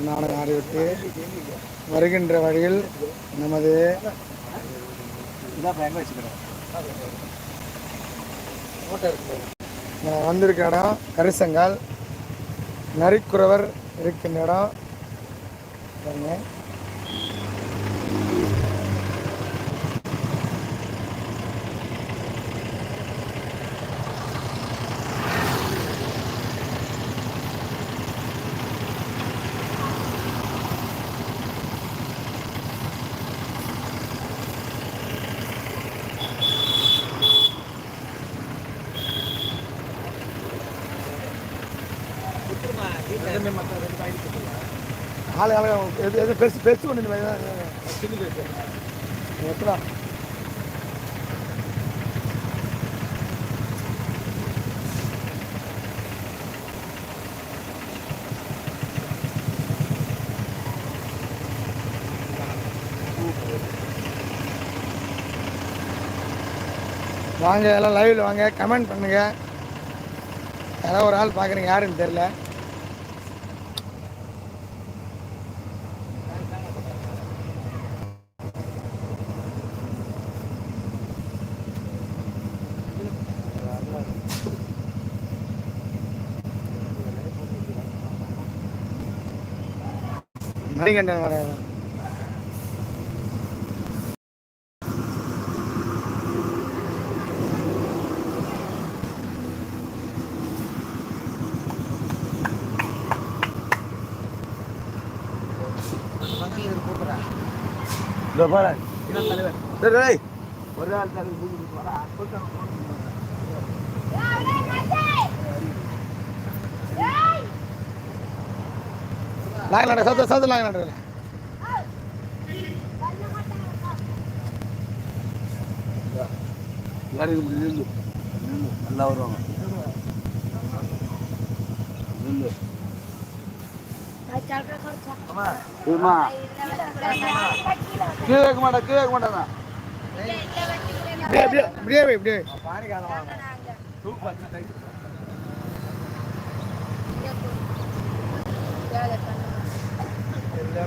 நாடகம் ஆடிவிட்டு வருகின்ற வழியில் நமது வந்திருக்க இடம் கரிசங்கால். நரிக்குறவர் இருக்கின்ற இடம். ஆளு ஆளு எது எது பெருசு பெருசு ஒன்று எத்தனா வாங்க எல்லாம் லைவில் வாங்க. கமெண்ட் பண்ணுங்க. யாராவது ஒரு ஆள் பார்க்குறீங்க யாருன்னு தெரில மணிகண்டன் வர டேய். ஒரு ஆள் தலைவர் சத்து லாங் நட யாரும் இது நில்லு நில்லு நல்லா வருவாங்க. நில்லு கீழே மாட்டா கீழே இப்படியே இப்படியே இப்படியே வை,